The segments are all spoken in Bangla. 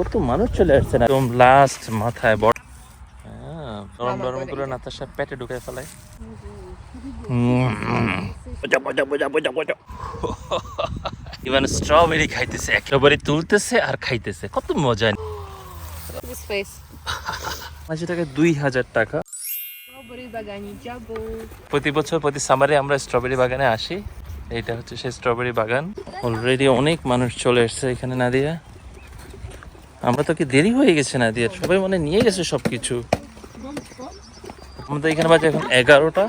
কত মানুষ চলে আসছে না। একদম লাস্ট মাথায় বড় হ্যাঁ, গরম গরম করে নাতাশা পেটে ঢুকায় ফেলায়। ইভান স্ট্রবেরি খাইতেছে একেবারে তুলতেছে আর খাইতেছে কত মজা। মাঝে টাকা দুই হাজার টাকা. প্রতি বছর প্রতি সামারে আমরা স্ট্রবেরি বাগানে আসি। এইটা হচ্ছে সেই স্ট্রবেরি বাগান। অলরেডি অনেক মানুষ চলে এসছে এখানে নাদিয়া। আমরা তো কি দেরি হয়ে গেছে নাদিয়া সবাই মানে নিয়ে গেছে সব কিছু আমাদের এখানে বাজে এখন এগারোটা।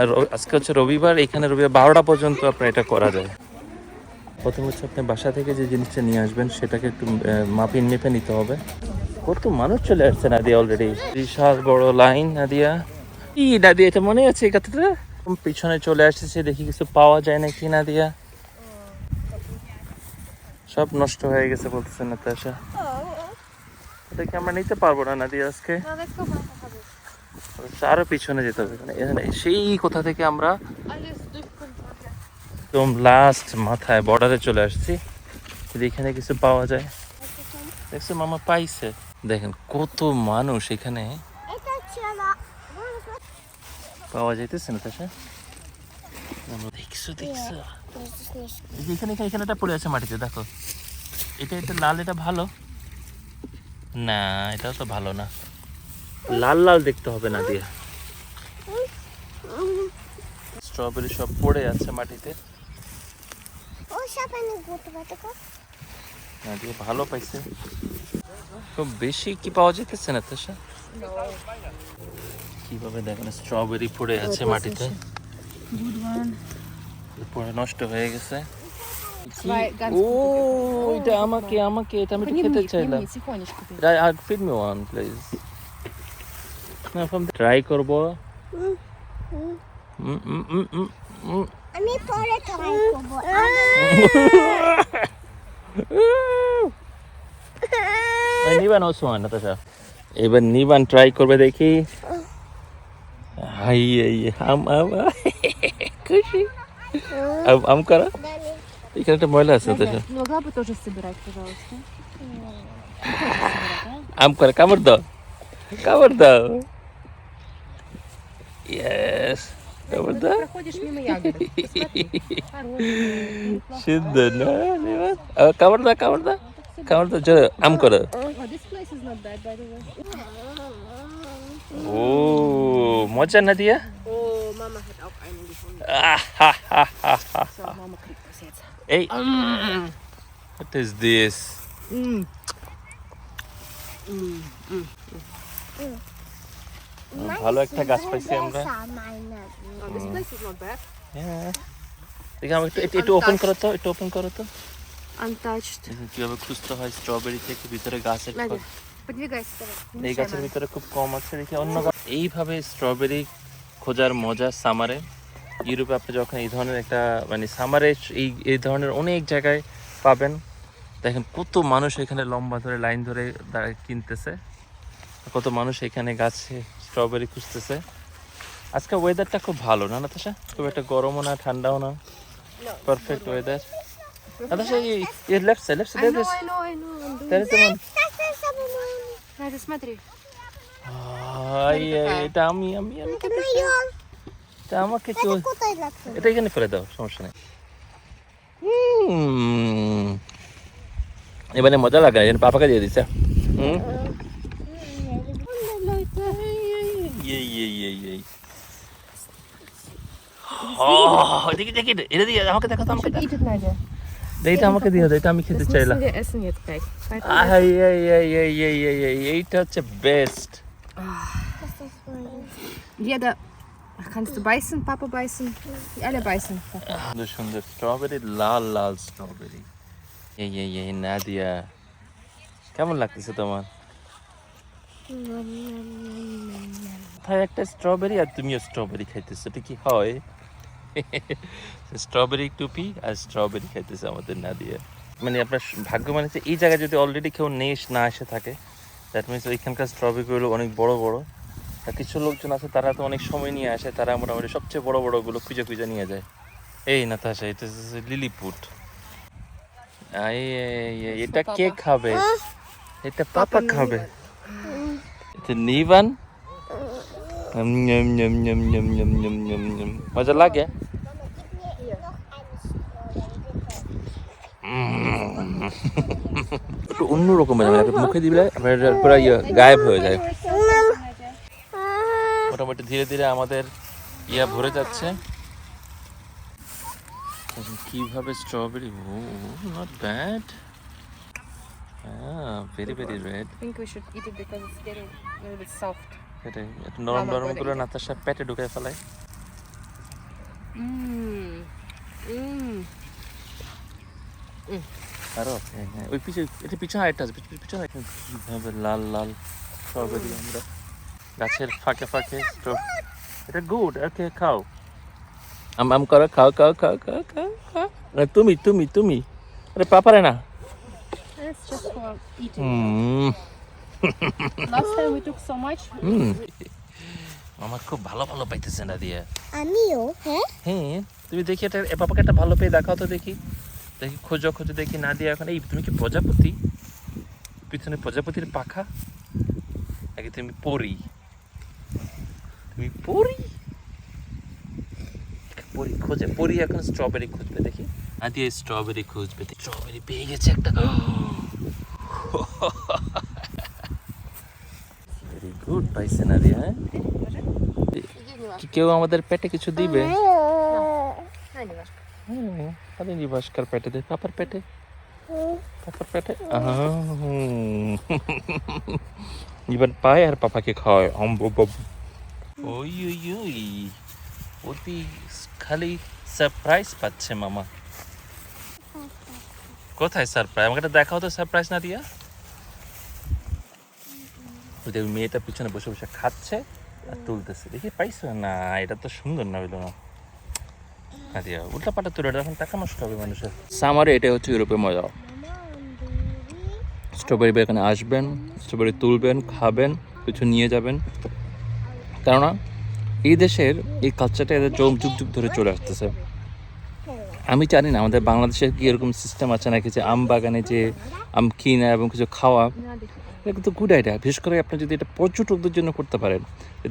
আর আজকে হচ্ছে রবিবার, এখানে রবিবার বারোটা পর্যন্ত আপনার এটা করা যায়। প্রথম হচ্ছে আপনি বাসা থেকে যে জিনিসটা নিয়ে আসবেন, সেটাকে একটু মাপিয়ে মেপে নিতে হবে। কত মানুষ চলে আসছে নাদিয়া অলরেডি বিশাল বড় লাইন নাদিয়া ই নাদিয়া এটা মনে আছে এই কথাটা? পিছনে চলে আসছে, দেখি কিছু পাওয়া যায় নাকি নাদিয়া সব নষ্ট হয়ে গেছে বলতেছে নাতাশা। এটা কি আমরা নিতে পারব না নাদিয়া আজকে? আরও পিছনে যেতে হবে এখানে। সেই কোথা থেকে আমরা একদম লাস্ট মাথায় বর্ডারে চলে আসছি। যদি এখানে কিছু পাওয়া যায়। দেখছ মামা পাইছে। দেখেন কত মানুষ এখানে পাওয়া যাইতেছে না দেখছ দেখছ। এই এখানে এখানে এখানেটা পড়ে আছে মাটিতে দেখো। এটা এটা লাল এটা ভালো। না এটা তো ভালো না। লাল লাল দেখতে হবে না দিয়া স্ট্রবেরি সব পড়ে আছে মাটিতে। না দিয়ে ভালো পাইছে। খুব বেশি কি পাওয়া যেতেছে না কীভাবে দেখেন স্ট্রবেরি পড়ে আছে মাটিতে? পরে নষ্ট হয়ে গেছে। আমাকে আমাকে এটা আমি খেতে চাইলাম। আর ফিড মি ওয়ান প্লিজ। না ফ্রম ট্রাই করব। আমি পরে ট্রাই করব। আমি নিবান ওসো আন নাতাশা। এবার নিবান ট্রাই করবে দেখি। হাই হাই হাম হাম খুশি আম আম করা এখানে একটা ময়লা আছে নাতাশা Ну, лапы тоже собирать, пожалуйста. আম করে কামড় দাও কামড় দাও ইয়েস কামড় দাও Проходишь мимо ягодок. Посмотри. Хорошие. সুন্দর না নিবান আবার কামড় দাও কামড় দাও কামড় দাও জোরে আম করো Oh, this place is so Mama cooked those eggs. Hey. Mm. What is this? Mm. Mm, mm, mm. ভালো একটা গাছ পাইছি আমরা দেখি আমি একটু একটু ওপেন করো তো একটু ওপেন করো তো আনটাচড কীভাবে খুঁজতে হয় স্ট্রবেরি থেকে ভিতরে গাছের এই গাছের ভিতরে খুব কম আছে দেখি অন্য গাছ এইভাবে স্ট্রবেরি খোঁজার মজা সামারে ইউরোপে আপনি যখন এই ধরনের একটা মানে সামারে এই এই ধরনের অনেক জায়গায় পাবেন দেখেন কত মানুষ এখানে লম্বা ধরে লাইন ধরে দাঁড়ায় কিনতেছে কত মানুষ এখানে গাছে স্ট্রবেরি খুঁজতেছে আজকে ওয়েদারটা খুব ভালো না নাতাশা খুব একটা গরমও না ঠান্ডাও না পারফেক্ট ওয়েদার নাতাশা এই left side left I side know, I know, I know. I'm doing There is the one. Надя, смотри. I, এটা আমি আমি আমি খেতে চাই। এটা আমাকে কোথায় রাখছো এটা এখানে ফেলে দাও সমস্যা নেই। এবারে মজা লাগে এর পাপাকে দিয়ে দিচ্ছে হুম। ইয়ে ইয়ে ইয়ে দেখি দেখি এটা দিয়ে আমাকে দেখো তো আমাকে দেখো. এইটা আমাকে দিয়ে দাও এটা আমি খেতে চাইলাম এইটা হচ্ছে best Kannst du beißen, Papa beißen? Die alle beißen. সুন্দর সুন্দর স্ট্রবেরি লাল লাল স্ট্রবেরি এই এই এই নাদিয়া কেমন লাগতেছে তোমার? কোথায় একটা স্ট্রবেরি আর তুমিও স্ট্রবেরি খাইতেছো এটা কি হয়? স্ট্রবেরি টুপি আর স্ট্রবেরি খাইতেছে আমাদের নাদিয়া। মানে আপনার ভাগ্য মানে এই জায়গায় যদি অলরেডি কেউ নেশ না এসে থাকে দ্যাট মিনস ওইখানকার স্ট্রবেরিগুলো অনেক বড় বড়। কিছু লোকজন আছে তারা তো অনেক সময় নিয়ে আসে তারা মোটামুটি সবচেয়ে বড় বড়গুলো খুঁজে খুঁজে নিয়ে যায়। এই নাতাশা এটা লিলিপুট। এটা কে খাবে? এটা পাপা খাবে। এটা নিবান? মজা লাগে? একটু অন্যরকম মুখে দিলে ইয়ে গায়েব হয়ে যায়। মোটামুটি ধীরে ধীরে আমাদের ইয়া ভরে যাচ্ছে কীভাবে স্ট্রবেরি ও নট ব্যাড হ্যাঁ very very red I think we should eat it because it's getting a little bit একটু নরম নরম করে। নাতাশা পেটে ঢুকে ফেলায়. Mmm. আরও হ্যাঁ হ্যাঁ ওই পিছনে এটা পিছনে আরেকটা আছে পিছনে আরেকটা। কীভাবে লাল লাল স্ট্রবেরি আমরা গাছের ফাঁকে ফাঁকে এটা গুড ওকে খাও। আম আম করো খাও খাও খাও খাও খাও খাও। আরে তুমি তুমি তুমি। আরে পাপারে না। It's just for eating. Hmm. Last time we took so much. হুম। আমার খুব ভালো ভালো পাইতেছে না দিয়ে। আমিও হ্যাঁ? হ্যাঁ তুমি দেখি এটা এ পাপাকে একটা ভালো পেয়ে দেখাও তো দেখি। দেখি খোঁজো খোঁজো দেখি না দিয়ে এখন। এই তুমি কি প্রজাপতি? পিছনে প্রজাপতির পাখা? নাকি তুমি পরি। তুই পড়ি পরি খোঁজে পরি এখন স্ট্রবেরি খুঁজবে দেখি। আদি স্ট্রবেরি খুঁজবে স্ট্রবেরি পেয়ে গেছে একটা ভেরি গুড পাইছে না হ্যাঁ? কেউ আমাদের পেটে কিছু দিবে? হ্যাঁ। হ্যাঁ, আদি পেটে দে? পাপার পেটে? পাপার পেটে? এবার পায় আর পাপাকে খাওয়ায়। অম্ব ওই ওই ওই। অতি খালি সারপ্রাইজ পাচ্ছে, মামা। কোথায় সারপ্রাইজ আমাকে একটা দেখাও তো সারপ্রাইজ না দিয়া। ওই মেয়েটা পিছনে বসে বসে খাচ্ছে আর তুলতেছে। দেখি পাইছো? না, এটা তো সুন্দর না হইল না। আদিয়া উল্টা পাল্টা তুলে এখন টাকা নষ্ট হবে মানুষের। সামারে এটা হচ্ছে ইউরোপের মজা। স্ট্রবেরি এখানে আসবেন স্ট্রবেরি তুলবেন, খাবেন, কিছু নিয়ে যাবেন। কেননা এই দেশের এই কালচারটা এদের যুগ যুগ ধরে চলে আসতেছে। আমি জানি না আমাদের বাংলাদেশে কি এরকম সিস্টেম আছে নাকি যে আম বাগানে যে আম কিনা এবং কিছু খাওয়া, এটা কিন্তু গুড আইডিয়া বিশেষ করে আপনি যদি এটা পর্যটকদের জন্য করতে পারেন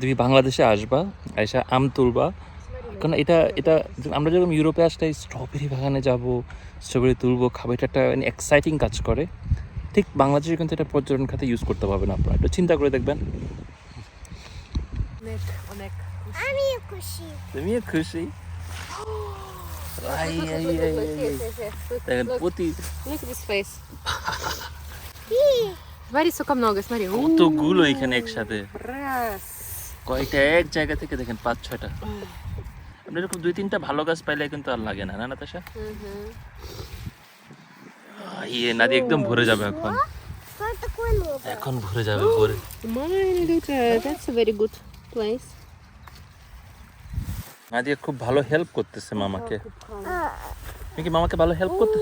তুমি বাংলাদেশে আসবা, এসে আম তুলবা কারণ এটা এটা আমরা যখন ইউরোপে আসলে স্ট্রবেরি বাগানে যাব স্ট্রবেরি তুলবো, খাব, এটা একটা এক্সাইটিং কাজ করে। ঠিক বাংলাদেশে কিন্তু এটা পর্যটন খাতে ইউজ করতে পারবেন আপনারা। একটু চিন্তা করে দেখবেন। Оnek, onek. আমিও খুশি তুমিও খুশি I, I, I, I, I. দেখেন প্রতি Look at this face. Смотри, сколько много, смотри. কতগুলো এখানে একসাথে Раз. কয়েকটা এক জায়গা থেকে দেখেন পাঁচ ছয়টা আপনি এরকম দুই তিনটা ভালো গাছ পাইলে কিন্তু আর লাগে না না নাতাশা Мгм. আহ, ইয়ে নাদি একদম ভরে যাবে এখন কত কোন এখন ভরে যাবে ভরে Meine Güte, that's a very place Nadia খুব ভালো হেল্প করতেছে মামাকে। তুমি কি মামাকে ভালো হেল্প করতে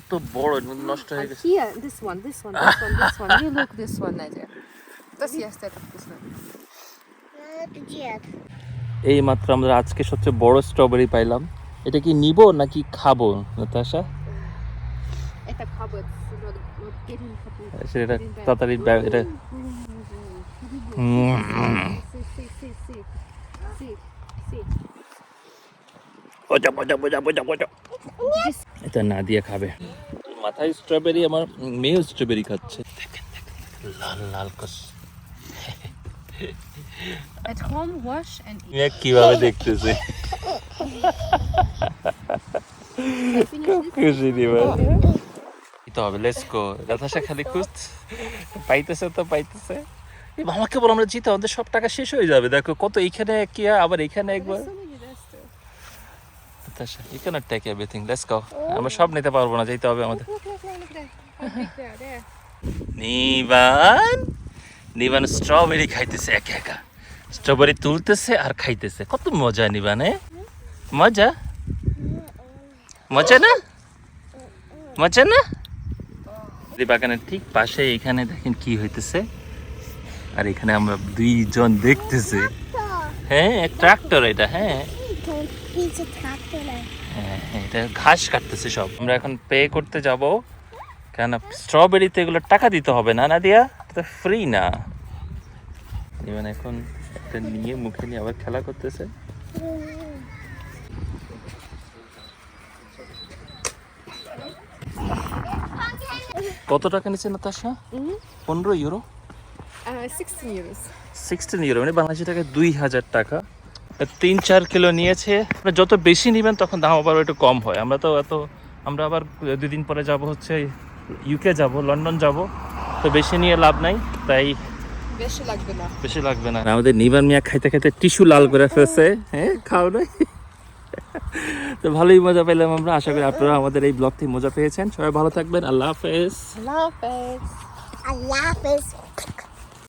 এত বড় নষ্ট হয়ে গেছে। এই মাত্র আমরা আজকে সবচেয়ে বড় স্ট্রবেরি পাইলাম। এটা কি নিব নাকি খাব নাতাশা? এটা খাব সেটা তাড়াতাড়ি এটা এটা না দিয়ে খাবে। মাথায় স্ট্রবেরি আমার মেয়েও স্ট্রবেরি খাচ্ছে। লাল লাল কস। At home wash and eat. কীভাবে দেখতেছে? খুশি দিবা। তো হবে গো নাতাশা খালি খুঁজ। পাইতেছে তো, পাইতেছে। মামাকে বলো, আমরা জিতে, আমাদের সব টাকা শেষ হয়ে যাবে। দেখো কত এইখানে কি, আবার এখানে একবার। লেটস গো আমরা সব নিতে পারব না, যেতে হবে আমাদের. নিবান নিবান স্ট্রবেরি খাইতেছে একা একা। স্ট্রবেরি তুলতেছে আর খাইতেছে। কত মজা নিবান? মজা? মজা না? মজা না? এই বাগানের ঠিক পাশে এখানে দেখেন কি হইতেছে। আর এখানে আমরা দুইজন দেখতেছে। হ্যাঁ ট্রাক্টর এটা হ্যাঁ। না হ্যাঁ, এটা ঘাস কাটতেছে সব। আমরা এখন পে করতে যাব। কেন স্ট্রবেরিতে এগুলো টাকা দিতে হবে না না দিয়া এটা ফ্রি না। ইভেন এখন একটা নিয়ে মুখে নিয়ে আবার খেলা করতেছে। কত টাকা নিচ্ছে নাতাশা পনেরো ইউরো 16 euros. সিক্সটিন ইউরো মানে বাংলাদেশি টাকা দুই হাজার টাকা। তিন চার কিলো নিয়েছে। আপনি যত বেশি নেবেন তখন দাম আবার একটু কম হয়। আমরা তো এত আমরা আবার দুই দিন পরে যাব হচ্ছে ইউকে যাব লন্ডন যাব। তো বেশি নিয়ে লাভ নাই তাই বেশি লাগবে না। বেশি লাগবে না। আমাদের নিবান মিয়া খাইতে খাইতে টিস্যু লাল করে ফেলছে। হ্যাঁ খাও নাই? তো ভালোই মজা পেলাম আমরা। আশা করি আপনারা আমাদের এই ব্লগ থেকে মজা পেয়েছেন। সবাই ভালো থাকবেন। আল্লাহ হাফেজ। আল্লাহ হাফেজ। আল্লাহ is